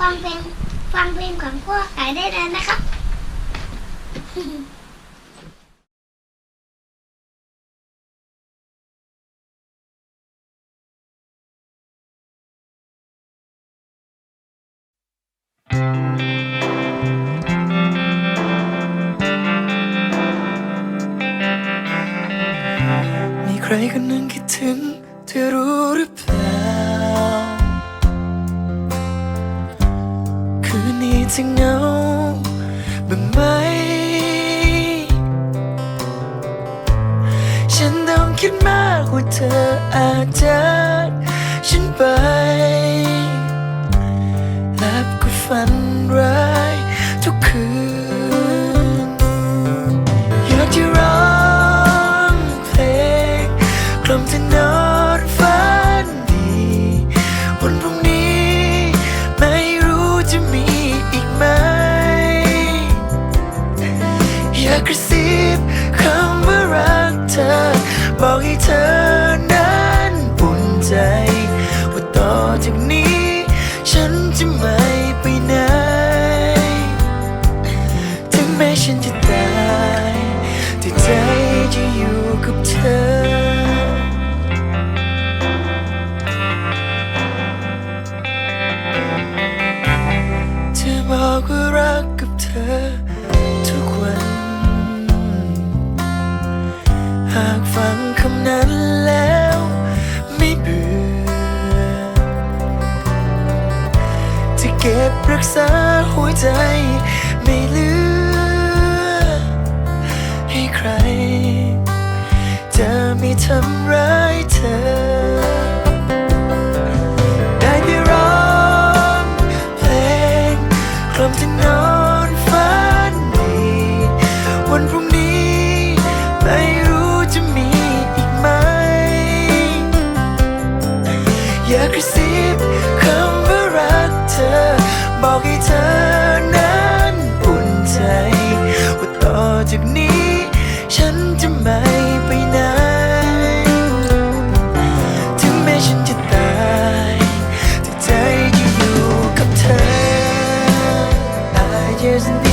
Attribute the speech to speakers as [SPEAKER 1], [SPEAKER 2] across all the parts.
[SPEAKER 1] ฟังเพลงฟังเพลงของพวกไก่ได้เลยนะครับ
[SPEAKER 2] มีใครคนหนึ่งคิดถึง เธอรู้หรือเปล่า คืนนี้จะเหงาบ้างไหม ฉันต้องคิดมากว่าเธออาจจะฉันไป บคำว่ารักเธอ บอกให้เธอนั้นอุ่นใจ ว่าต่อจากนี้ ฉันจะไม่ไปไหน ถึงแม้ฉันจะตายแต่ใจจะอยู่กับเธอเธอบอกว่ารักกับเธอากฟังคำนั้นแล้ว ไม่เบื่อ จะเก็บรักษาหัวใจ ไม่เหลือ ให้ใคร จะไม่ทำร้ายเธอ อยากกระซิบคำว่ารักเธอ บอกให้เธอนั้นอุ่นใจ ว่าต่อจากนี้ ฉันจะไม่ไปไหน ถึงแม้ฉันจะตายแต่ใจจะอยู่กับเธอ I just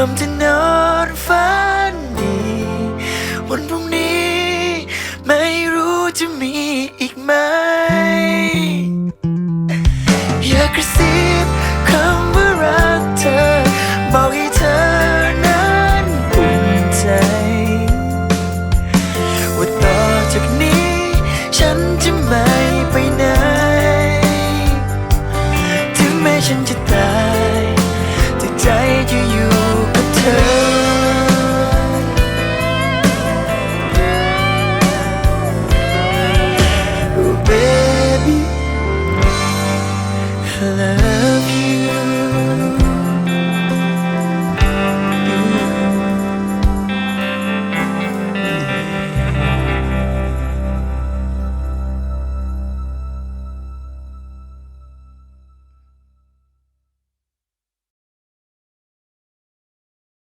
[SPEAKER 2] กล่อ